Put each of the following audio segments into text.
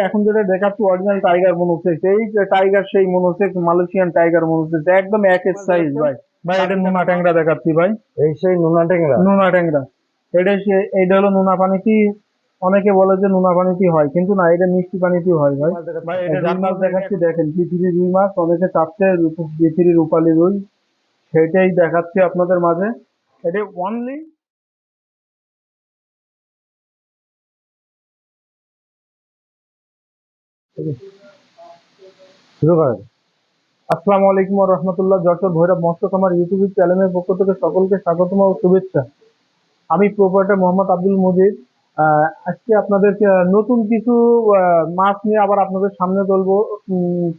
এখন যেটা দেখাচ্ছি অরিজিনাল টাইগার মনোসেক্স এই যে টাইগার সেই মনোসেক্স মালয়েশিয়ান টাইগার মনোসেক্স একদম একের সাইজ ভাই। ভাই এটা নোনা ট্যাংরা দেখাচ্ছি ভাই। এই সেই নোনা ট্যাংরা? নোনা ট্যাংরা। এটা সে- এইটা হলো নোনা পানিতে অনেকে বলে যে নোনা পানিতে হয় কিন্তু না এটা মিষ্টি পানিতেও হয় ভাই। ভাই এটা রুই দেখাচ্ছি। দেখেন পৃথিবীর রুই মাছ অনেকে চাচ্ছে পৃথিবীর রূপালী রুই। সেটাই দেখাচ্ছি আপনাদের মাঝে। এটা অনলি শুরু আসসালামু আলাইকুম রহমতুল্লাহ যশোর ভৈরব মৎস্য আমার ইউটিউব চ্যানেলের পক্ষ থেকে সকলকে স্বাগতম ও শুভেচ্ছা। আমি প্রোপারেটর মোহাম্মদ আব্দুল মজিদ। আজকে আপনাদেরকে নতুন কিছু মাছ নিয়ে আবার আপনাদের সামনে তুলবো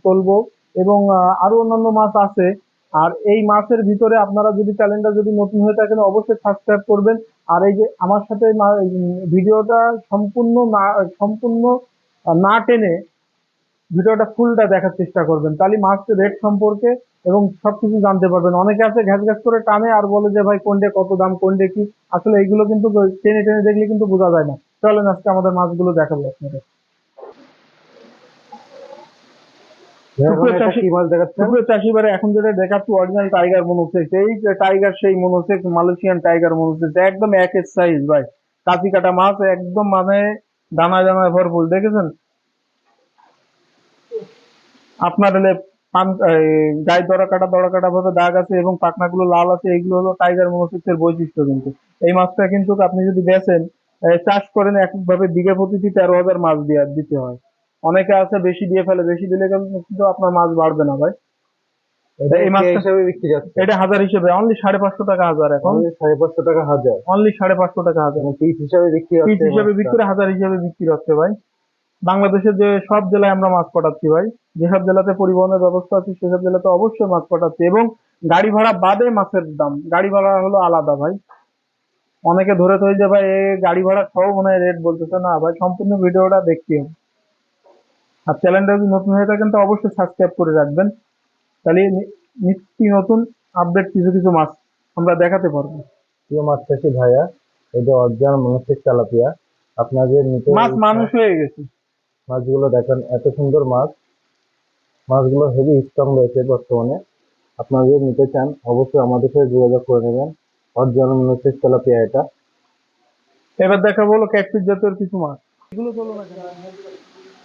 তুলবো এবং আহ, আরও অন্যান্য মাছ আছে। আর এই মাছের ভিতরে আপনারা যদি চ্যানেলটা যদি নতুন হয়ে থাকেন অবশ্যই সাবস্ক্রাইব করবেন। আর এই যে আমার সাথে ভিডিওটা সম্পূর্ণ না সম্পূর্ণ না টেনে ভিডিওটা ফুলটা দেখার চেষ্টা করবেন। তাহলে মাছের রেট সম্পর্কে এবং সবকিছু জানতে পারবেন। অনেকে আছে ঘ্যাস ঘ্যাস করে টানে আর বলে যে ভাই কোনটা কত দাম কোনটা কি? আসলে এইগুলো কিন্তু টেনে টেনে দেখলে কিন্তু বোঝা যায় না। চলেন আজকে আমাদের মাছগুলো দেখাবো আপনাদের। এখন মাছ দেখাচ্ছেন? সুপ্রিয় চাষি বারে এখন যেটা দেখাচ্ছি অরিজিনাল টাইগার মনোসেক্স এই টাইগার সেই মনোসেক্স মালয়েশিয়ান টাইগার মনোসেক্স একদম একের সাইজ ভাই। কাঁচি কাটা মাছ একদম মানে দানা দানায় ভরপুর দেখেছেন? আপনার হলে গায়ে দড়া কাটা দড়া কাটা ভাবে দাগ আছে এবং পাখনাগুলো লাল আছে এইগুলো হলো টাইগার মনোসেক্সের বৈশিষ্ট্য কিন্তু। এই মাছটা কিন্তু আপনি যদি বেচেন চাষ করেন একভাবে বিঘা প্রতিটি তেরো হাজার মাছ দিয়ে দিতে হয়। অনেকে আছে বেশি দিয়ে ফেলে বেশি দিলে কিন্তু আপনার মাছ বাড়বে না ভাই। এই মাছটা- হিসাবে বিক্রি যাচ্ছে এটা হাজার হিসেবে অনলি সাড়ে পাঁচশো টাকা হাজার এখন। সাড়ে পাঁচশো টাকা হাজার? অনলি সাড়ে পাঁচশো টাকা হাজার। পিস হিসাবে বিক্রি পিস হিসেবে। বিক্রি হাজার হিসেবে বিক্রি হচ্ছে ভাই। বাংলাদেশের যে সব জেলায় আমরা মাছ পাঠাচ্ছি ভাই যেসব জেলাতে পরিবহনের ব্যবস্থা আছে সেসব জেলাতে অবশ্যই মাছ পাঠাচ্ছি এবং গাড়ি ভাড়া বাদে মাছের দাম গাড়ি ভাড়া হলো আলাদা ভাই। অনেকে ধরে থই যে ভাই গাড়ি ভাড়া সহ মনে হয় রেট বলতেছে। না ভাই সম্পূর্ণ ভিডিওটা দেখতে হবে। আর চ্যানেলটা যদি নতুন হয়ে থাকেন তো অবশ্যই সাবস্ক্রাইব করে রাখবেন। তাহলে নিত্য নতুন আপডেট কিছু কিছু মাছ আমরা দেখাতে পারব। প্রিয় মাছ চাষি ভাইয়া এই যে অরিজিনাল মনস্টিক তেলাপিয়া আপনাদের মাছ মানুষ হয়ে গেছে। মাছগুলো দেখেন এত সুন্দর মাছ। মাছগুলো হেভি স্ট্রং রয়েছে বর্তমানে। আপনারা যদি নিতে চান অবশ্যই আমাদের সাথে যোগাযোগ করে নেবেন। অরিজিনাল তেলাপিয়া এটা। এবার দেখাবো হলো ক্যাটফিস জাতীয় কিছু মাছ। এগুলো চলো না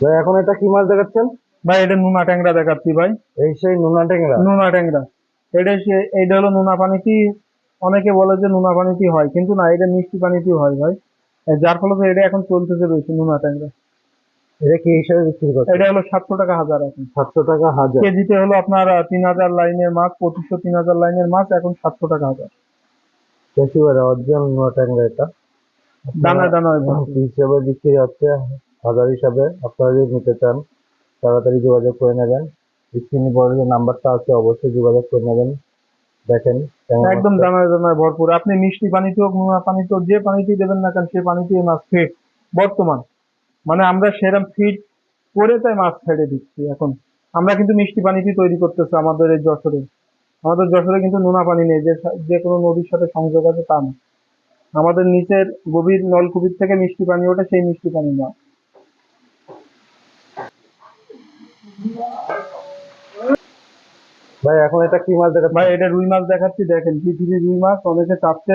ভাই এখন এটা কি মাছ দেখাচ্ছেন? ভাই এটা নোনা ট্যাংরা দেখাচ্ছি ভাই। এই সেই নোনা ট্যাংরা? নোনা ট্যাংরা। এটা সে- এইটা হলো নোনা পানিতে অনেকে বলে যে নোনা পানিতে হয় কিন্তু না এটা মিষ্টি পানিতেও হয় ভাই। যার ফলে এটা এখন চলতেছে বেশি নোনা ট্যাংরা। এটা কি হিসাবে বিক্রি করছে এটা হলো সাতশো টাকা হাজার এখন। সাতশো টাকা হাজার। কেজিতে হলো আপনার তিন হাজার লাইনের মাছ পঁচিশশো তিন হাজার লাইনের মাছ এখন সাতশো টাকা হাজার। একেবারে অরিজিনাল নোনা ট্যাংরা এটা। দানা দানা হিসাবে বিক্রি হচ্ছে? হাজার হিসাবে আপনারা যদি নিতে চান তাড়াতাড়ি যোগাযোগ করে নেবেন। স্ক্রিনে পরে যে নাম্বারটা আছে অবশ্যই যোগাযোগ করে নেবেন। দেখেন একদম। দানায় দানায় ভরপুর। আপনি মিষ্টি পানিতে হোক নোনা পানিতে হোক যে পানিতেই দেবেন না কেন সেই পানিতেই মাছ ফিট বর্তমান মানে আমরা সেরকম ফিট করে তাই মাছ ছেড়ে দিচ্ছি এখন। আমরা কিন্তু মিষ্টি পানিটি তৈরি করতেছি আমাদের এই যশোরে। আমাদের যশোরে কিন্তু নোনা পানি নেই যে যে কোনো নদীর সাথে সংযোগ আছে তা না আমাদের নিচের গভীর নলকুপির থেকে মিষ্টি পানি ওঠে সেই মিষ্টি পানি না ভাই এখন এটা কি মাছ দেখাচ্ছেন? ভাই এটা রুই মাছ দেখাচ্ছি। দেখেন পৃথিবীর রুই মাছ অনেকে চাচ্ছে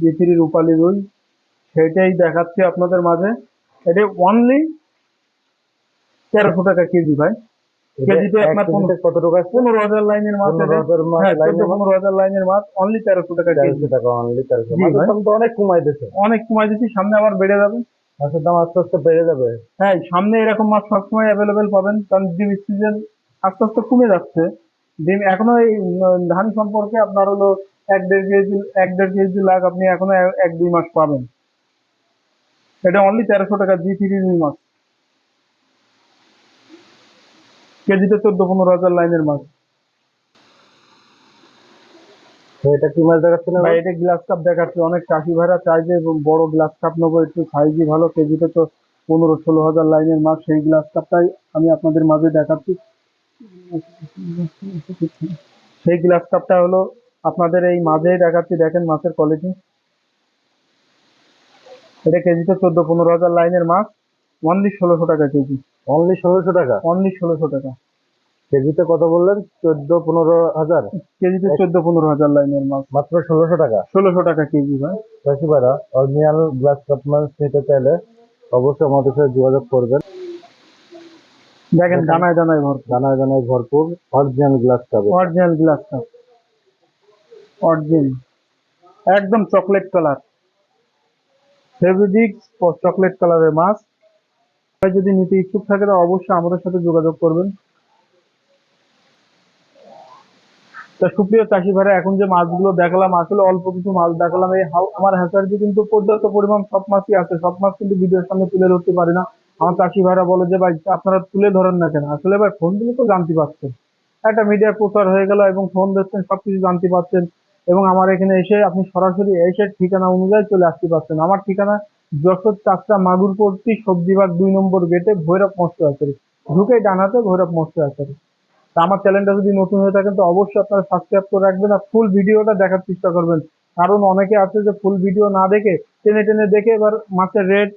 পৃথিবীর রূপালী রুই। সেটাই দেখাচ্ছি আপনাদের মাঝে। এটা অনলি তেরোশো টাকা কেজি ভাই। কেজিতে আপনার কত টাকা পনেরো হাজার লাইনের মাছ পনেরো হাজার হ্যাঁ লাইনের হাজার লাইনের মাছ অনলি তেরোশো টাকা তেরোশো টাকা অনলি তেরোশো অনেক কমাই দিচ্ছে অনেক কমাই দিচ্ছি সামনে আবার বেড়ে যাবে। মাছের দাম আস্তে আস্তে বেড়ে যাবে। হ্যাঁ সামনে এরকম মাছ সবসময় অ্যাভেলেবেল পাবেন কারণ ডিম সিজন আস্তে আস্তে কমে যাচ্ছে। ডিম এখনও এই ধান সম্পর্কে আপনার হলো এক দেড় কেজি এক দেড় কেজি লাখ আপনি এখনও এক দুই মাস পাবেন। এটা অনলি তেরোশো টাকা জি থ্রি রুই মাছ কেজিতে চোদ্দ পনেরো হাজার লাইনের মাছ এটা কি মাছ দেখাচ্ছেন ভাই এটা গ্লাস কাপ দেখাচ্ছে। অনেক চাষি ভাইরা চাই যে বড় গ্লাস কাপ নেব একটু সাইজই ভালো। কেজিতে তো পনেরো ষোলো হাজার লাইনের মাছ সেই গ্লাস কাপটাই আমি আপনাদের মাঝে দেখাচ্ছি। সেই গ্লাস কাপটা হলো আপনাদের এই মাঝে দেখাচ্ছি দেখেন মাছের কোয়ালিটি এটা কেজিতে চোদ্দ পনেরো হাজার লাইনের মাছ। অনলি ষোলোশো টাকা কেজি। অনলি ষোলোশো টাকা? অনলি ষোলোশো টাকা। কেজিতে কত বললেন? চোদ্দ পনেরো হাজার? কেজিতে চোদ্দ পনেরো হাজার লাইনের মাছ। মাত্র ষোলোশো টাকা? ষোলোশো টাকা কেজি ভাই। চাষি ভাইরা অরিজিনাল গ্লাস কাপ মাছ নিতে চাইলে অবশ্যই আমাদের সাথে যোগাযোগ করবেন। দেখেন দানায় দানায় ভর দানায় দানায় ভরপুর। অরিজিনাল গ্লাস কাপে। Original glass cup. অরিজিন একদম চকলেট কালার। ফেব্রিক চকলেট কালারের মাছ। যদি নিতে ইচ্ছুক থাকে তা অবশ্যই আমাদের সাথে যোগাযোগ করবেন। তা সুপ্রিয় চাষি ভাইরা, এখন যে মাছগুলো দেখালাম, আসলে অল্প কিছু মাছ দেখালাম। এই আমার হ্যাচারিতে কিন্তু পর্যাপ্ত পরিমাণ সব মাছই আছে। সব মাছ কিন্তু ভিডিওর সামনে তুলে ধরতে পারি না। আমার চাষি ভাইরা বলে যে, ভাই, আপনারা তুলে ধরেন না কেন? আসলে ভাই, ফোন দিলে তো জানতে পারছেন একটা মিডিয়ার প্রচার হয়ে গেল এবং ফোন দিচ্ছেন, সবকিছু জানতে পারছেন। এবং আমার এখানে এসে আপনি সরাসরি এসে ঠিকানা অনুযায়ী চলে আসতে পারছেন। আমার ঠিকানা যশোর চারটা মাগুরপট্টি, সবজিবাগ দুই নম্বর গেটে ভৈরব মস্ত আচারি ঢুকে ডানাতে ভৈরব মস্ত আচারি তা আমার চ্যানেলটা যদি নতুন হয়ে থাকেন তো অবশ্যই আপনারা সাবস্ক্রাইব করে রাখবেন আর ফুল ভিডিওটা দেখার চেষ্টা করবেন। কারণ অনেকে আছে যে ফুল ভিডিও না দেখে, টেনে টেনে দেখে এবার মাছের রেট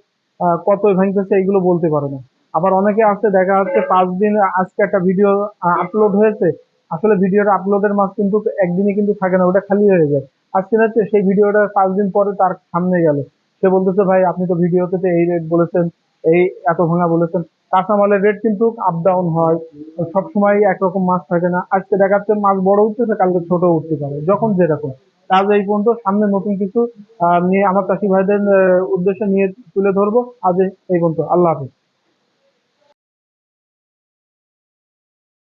কত ভাঙতেছে এইগুলো বলতে পারে না। আবার অনেকে আছে, দেখা যাচ্ছে পাঁচ দিন আজকে একটা ভিডিও আপলোড হয়েছে আসলে ভিডিওটা আপলোডের মাছ কিন্তু একদিনে কিন্তু থাকে না, ওটা খালি হয়ে যায়। আজকে হচ্ছে সেই ভিডিওটা পাঁচ দিন পরে তার সামনে গেল। সে বলতেছে, ভাই, আপনি তো ভিডিওতে তো এই রেট বলেছেন, এই এত ভাঙা বলেছেন। কাঁচামালের রেট কিন্তু আপ ডাউন হয় সবসময় একরকম মাছ থাকে না। আজকে দেখাচ্ছে মাছ বড় উঠতেছে, কালকে ছোট উঠতে পারে, যখন যেরকম। আজ এই পর্যন্ত, সামনে নতুন কিছু নিয়ে আমার চাষি ভাইদের উদ্দেশ্যে নিয়ে তুলে ধরবো। আজ এই পর্যন্ত। আল্লাহ হাফিজ।